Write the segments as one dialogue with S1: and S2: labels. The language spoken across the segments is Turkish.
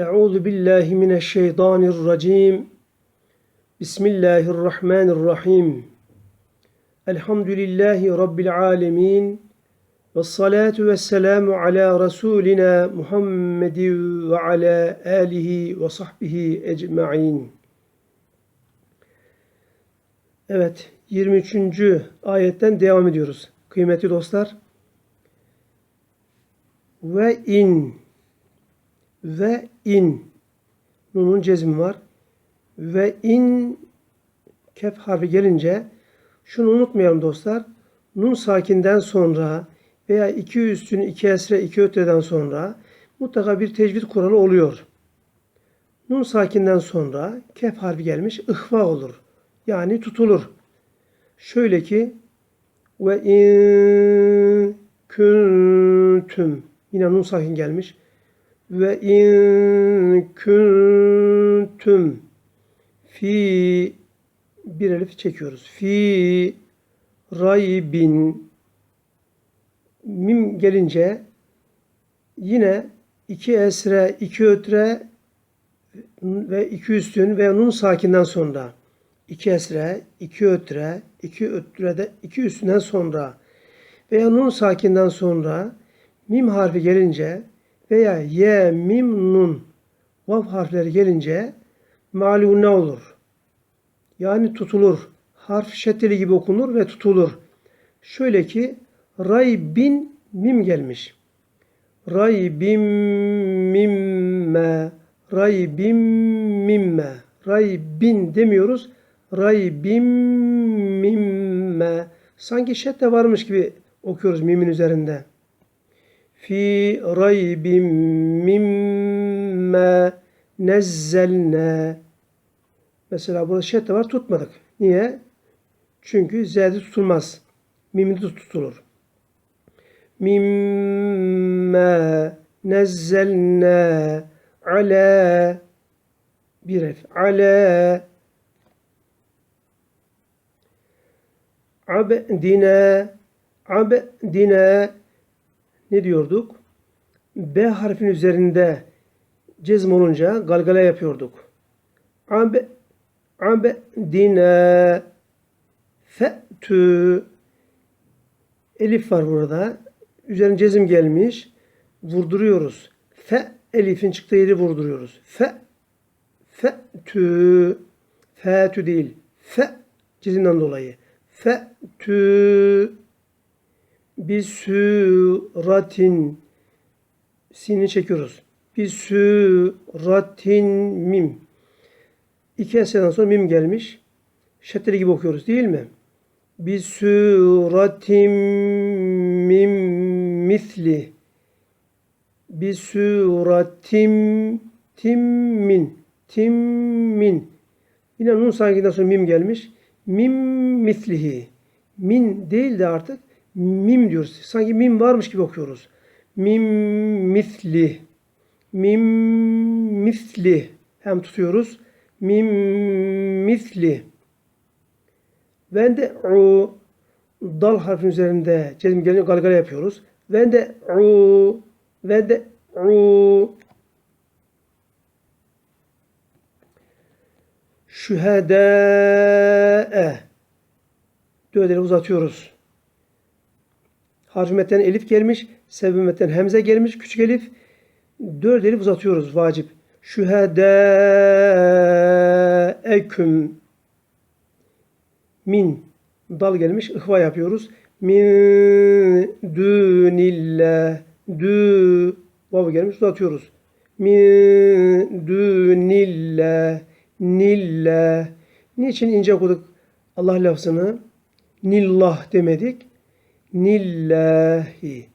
S1: Euzu billahi mineşşeytanirracim. Bismillahirrahmanirrahim. Elhamdülillahi rabbil alamin. Ve salatu ve selamu ala Resulina Muhammedin ve ala alihi ve sahbihi ecma'in. Evet, 23. ayetten devam ediyoruz. Kıymetli dostlar. Ve in ve in nunun cezmi var. Ve in kef harfi gelince şunu unutmayalım dostlar. Nun sakinden sonra veya iki üstün, iki esre, iki ötreden sonra mutlaka bir tecvid kuralı oluyor. Nun sakinden sonra kef harfi gelmiş ihva olur. Yani tutulur. Şöyle ki ve in kuntum yine nun sakin gelmiş. Ve in kuntum fi bir elif çekiyoruz. Fi raybin. Mim gelince yine iki esre, iki ötre ve iki üstün ve nun sakinden sonra. İki esre, iki ötre, iki ötrede iki üstünden sonra. Veya nun sakinden sonra mim harfi gelince veya ye, mim, nun vav harfleri gelince malum ne olur? Yani tutulur. Harf şeddeli gibi okunur ve tutulur. Şöyle ki ray bin mim gelmiş. Ray bim mimme ray bim mimme ray bin demiyoruz. Ray bim mimme sanki şedde varmış gibi okuyoruz mimin üzerinde fi raybim mimme nezzelne Mesela burada şedde var tutmadık. Niye? Çünkü z'de tutulmaz. Mimde tutulur. Mimme nezzelne ala bir harf. Ala abdine abdine ne diyorduk? B harfin üzerinde cezm olunca galgala yapıyorduk. Ab abdine fe'tü elif var burada. Üzerine cezim gelmiş. Vurduruyoruz. Fe elifin çıktığı yeri vurduruyoruz. Fe fe'tü fe'tü değil. Fe cezimden dolayı. Fe'tü bisuratin sini çekiyoruz. Bisuratin mim. İki esreden sonra mim gelmiş. Şeddeli gibi okuyoruz değil mi? Bisuratin mim misli. Bisuratim timmin. Timmin. Yine nun sakinden sonra mim gelmiş. Mim mislihi. Min değil de artık mim diyoruz. Sanki mim varmış gibi okuyoruz. Mim misli. Mim misli. Hem tutuyoruz. Mim misli. Ve de u dal harfin üzerinde cezim gelince galgala yapıyoruz. Ve de u ve de u şühedâe dödeleri uzatıyoruz. Harf metten elif gelmiş. Metten hemze gelmiş. Küçük elif. Dört elif uzatıyoruz. Vacip. Şühedâeküm min dal gelmiş. ihva yapıyoruz. Min dünillah dü vav gelmiş uzatıyoruz. Min dünillah nillah Niçin ince okuduk Allah lafzını? Nillah demedik nillahi.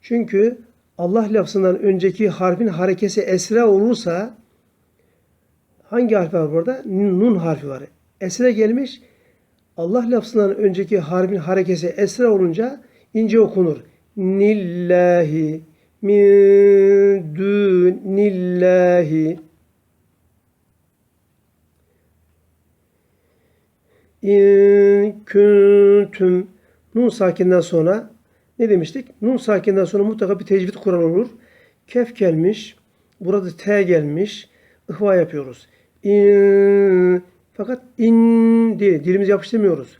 S1: Çünkü Allah lafzından önceki harfin harekesi esra olursa hangi harf var burada? Nun harfi var. Esra gelmiş. Allah lafzından önceki harfin harekesi esra olunca ince okunur. Nillahi min dunillahi in kuntum Nun sakinden sonra ne demiştik? Nun sakinden sonra mutlaka bir tecvid kural olur. Kef gelmiş. Burada T gelmiş. İhva yapıyoruz. İn, fakat in diye dilimizi yapıştırmıyoruz.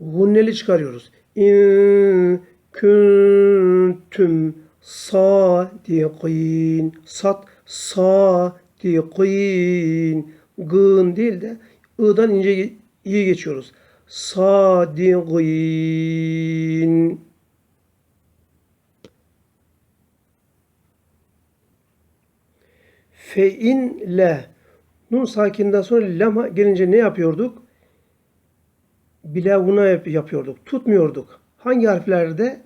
S1: Gunneli çıkarıyoruz. İn kuntum sadiqin. Sat sadiqin. Gın değil de ı'dan ince iyi geçiyoruz. Sadiqin. Fe in le. Nun sakinden sonra lama gelince ne yapıyorduk? Bilavuna yap- yapıyorduk. Tutmuyorduk. Hangi harflerde?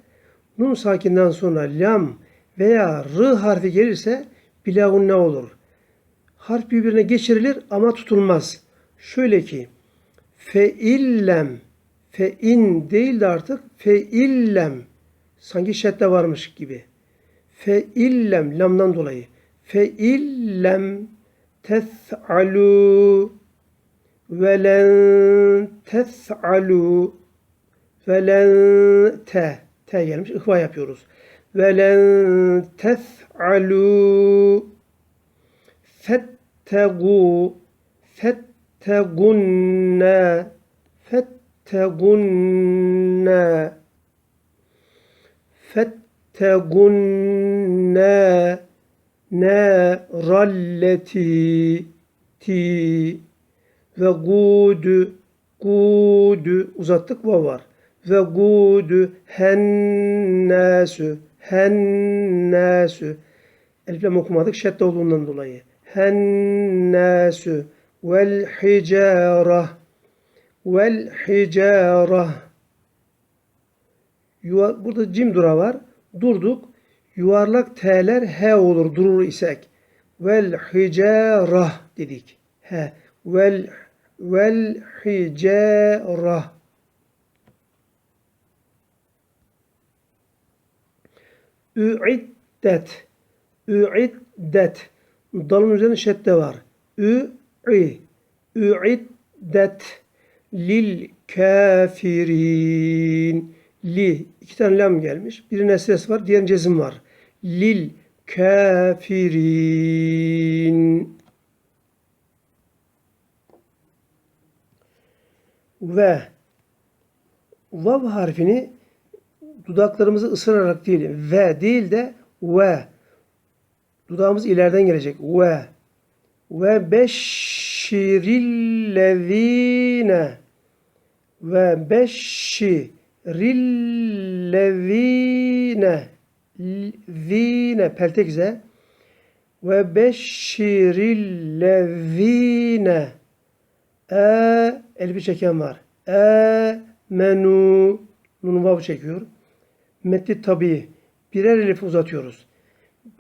S1: Nun sakinden sonra lam veya r harfi gelirse bilavun ne olur? Harf birbirine geçirilir ama tutulmaz. Şöyle ki fe illem fe in değil de artık fe illem sanki şedde varmış gibi. Fe illem lamdan dolayı. Fe illem tes'alu ve len tes'alu ve len te te gelmiş ihva yapıyoruz. Ve len tes'alu fettegu fettegunne. Fettegunne. Fettegunne. Naralleti ti. Ve gudu gudu uzattık vav var. Ve gudu hennâsü hennâsü eliflem okumadık şedde olduğundan dolayı. Hennâsü vel hicârah vel Yuva, burada cim dura var. Durduk. Yuvarlak t'ler he olur durur isek. Vel hicarah dedik. He. Vel vel hicarah. Üiddet. Üiddet. Dalın üzerinde şedde var. Ü. Üiddet lil kafirin. Li. iki tane lam gelmiş. Birinin esresi var. Diğerinin cezim var. Lil kafirin. Ve vav harfini dudaklarımızı ısırarak değil, ve değil de ve. Dudağımız ileriden gelecek. Ve. Ve beşşirillezine ve beşşirillezine zine peltek ze ve beşşirillezine e elbi çeken var. E menu nunu vav çekiyor. Metni tabi. Birer elif uzatıyoruz.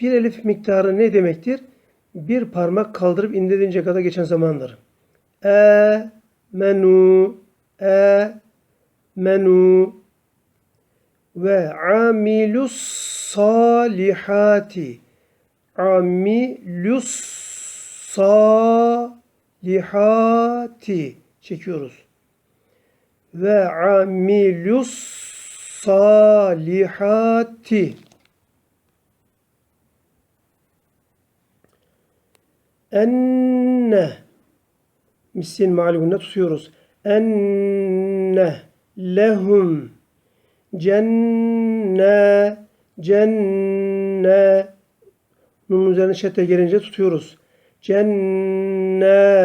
S1: Bir elif miktarı ne demektir? Bir parmak kaldırıp indirdiğince kadar geçen zamandır. E menu e menu ve amilus salihati amilus salihati çekiyoruz. Ve amilus salihati enne. Misin malumuna tutuyoruz. Enne lehum. Cenne cenne. Nunun üzerine şedde gelince tutuyoruz. Cennetin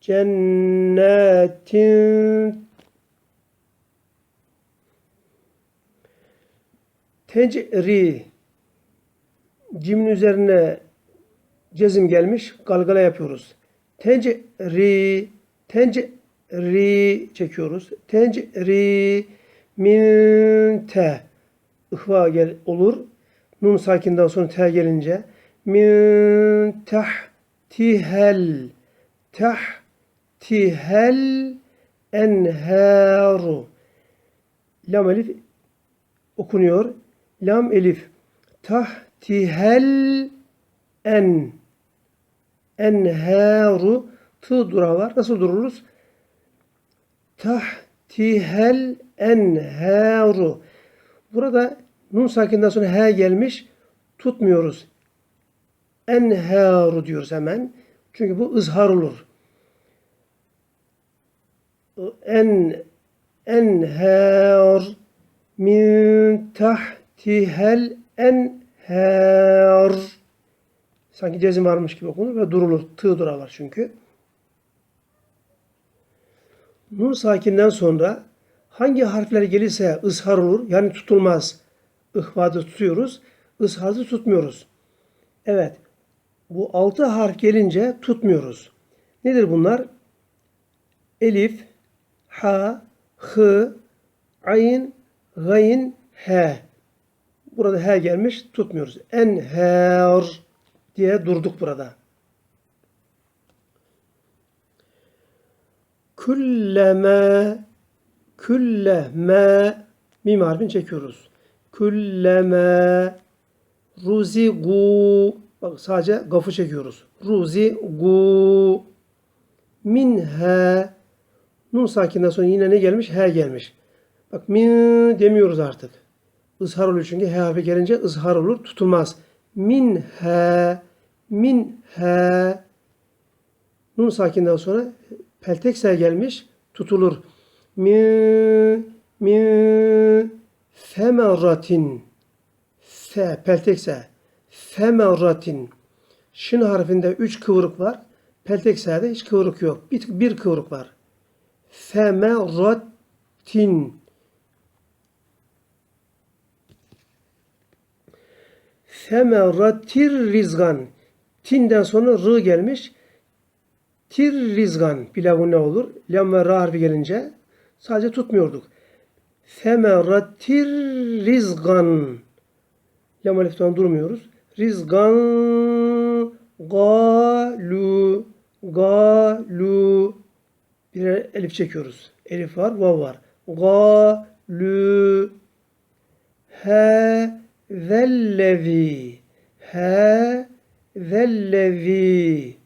S1: cennetin tecri cimin üzerine cezim gelmiş. Galgala yapıyoruz. Tecri tecri çekiyoruz. Tecri min te ihva gel olur. Nun sakinden sonra te gelince min tahtihel tahtihel enharu lam elif okunuyor. Lam elif tahtihel en enharu tı dura var. Nasıl dururuz? Tahtihel enharu Burada nun sakinden sonra he gelmiş. tutmuyoruz. Enharu diyoruz hemen. Çünkü bu ızhar olur. En enhar min tahtihel enhar sanki cezim varmış gibi okunur ve durulur. Tığ duralar çünkü. Nun sakinden sonra hangi harfler gelirse ızhar olur. Yani tutulmaz. İhvadı tutuyoruz. Isharı tutmuyoruz. Evet. Bu altı harf gelince tutmuyoruz. Nedir bunlar? Elif, ha, hı, ayn, gayn, he. Burada he gelmiş tutmuyoruz. Enher diye durduk burada. Külleme külleme mim harfini çekiyoruz. Külleme ruzigu bak sadece gafı çekiyoruz. Ruzigu minhe nun sakinden sonra yine ne gelmiş? He gelmiş. Bak min demiyoruz artık. Izhar oluyor çünkü he harfi gelince ızhar olur. Tutulmaz. Min he min he nun sakinden sonra peltek se gelmiş. Tutulur. Min min femeratin fe peltek se femeratin şin harfinde üç kıvrık var. Peltek se'de hiç kıvrık yok. Bir, bir kıvrık var. Femeratin Femeratir rizgan. Tinden sonra rı gelmiş. Tir rizgan. Pilavı ne olur? Lam ve ra harfi gelince sadece tutmuyorduk. Femeratir rizgan. Lam aliften durmuyoruz. Rizgan galu galu bir elif çekiyoruz. Elif var, vav var. Galu he zellezi he zellezi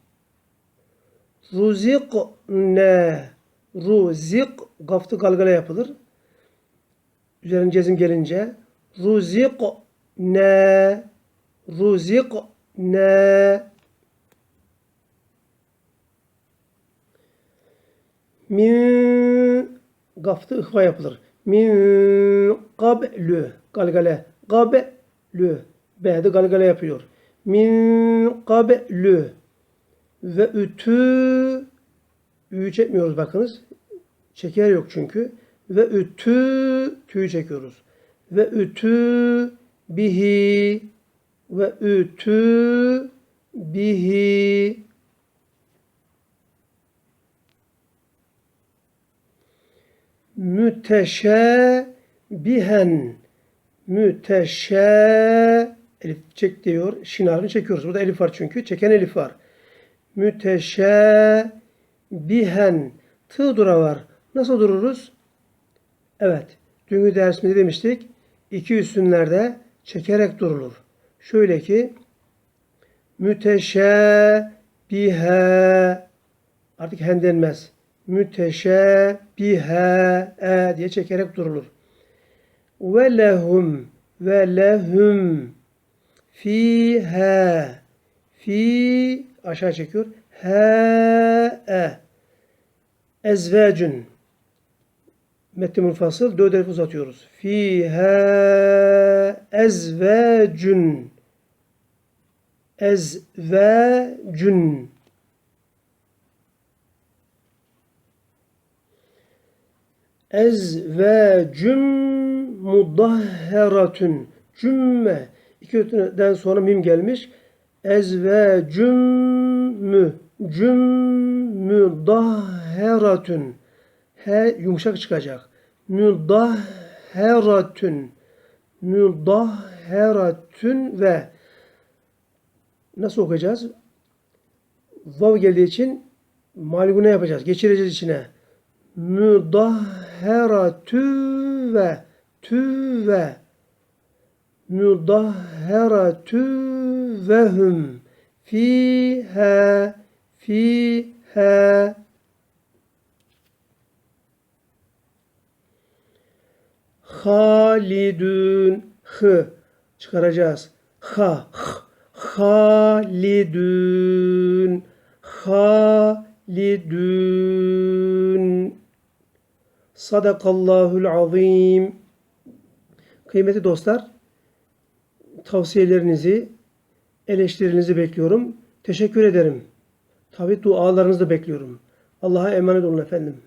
S1: ruzikne ruzik gaftı galgala yapılır. Üzerine cezim gelince ruzik ne? Ruzik ne? Min gaftı ihva yapılır. Min qablü galgale qablü B'de galgale yapıyor. Min qablü ve ütü. Ü'yü çekmiyoruz bakınız. Şeker yok çünkü. Ve ütü. Tüyü çekiyoruz. Ve ütü. Bihi. Ve ütü. Bihi. Müteşebihen müteşe elif çek diyor. Şin harfini çekiyoruz. Burada elif var çünkü. Çeken elif var. Müteşebihen tığ dura var. Nasıl dururuz? Evet. Dünkü dersimizde demiştik. İki üstünlerde çekerek durulur. Şöyle ki müteşebihe artık hen denmez. Müteşebihe e diye çekerek durulur. Ve lehum ve lehum fihe fi aşağı çekiyor. He e ezvecün metni munfasıl dört elif uzatıyoruz. Fihe ezvecün ezvecün ezvecüm mudahheratün cümme iki öteden sonra mim gelmiş ezvecümmü cümmü dahheratün he yumuşak çıkacak müdahheratün müdahheratün ve nasıl okuyacağız? Vav geldiği için malgune yapacağız. Geçireceğiz içine. Müdahheratü ve ve müdahheratü ve hüm fihe fihe halidun hı çıkaracağız. Ha. h, Halidun. Halidun. Sadakallahul azim. Kıymetli dostlar, tavsiyelerinizi, eleştirilerinizi bekliyorum. Teşekkür ederim. Tabi dualarınızı bekliyorum. Allah'a emanet olun efendim.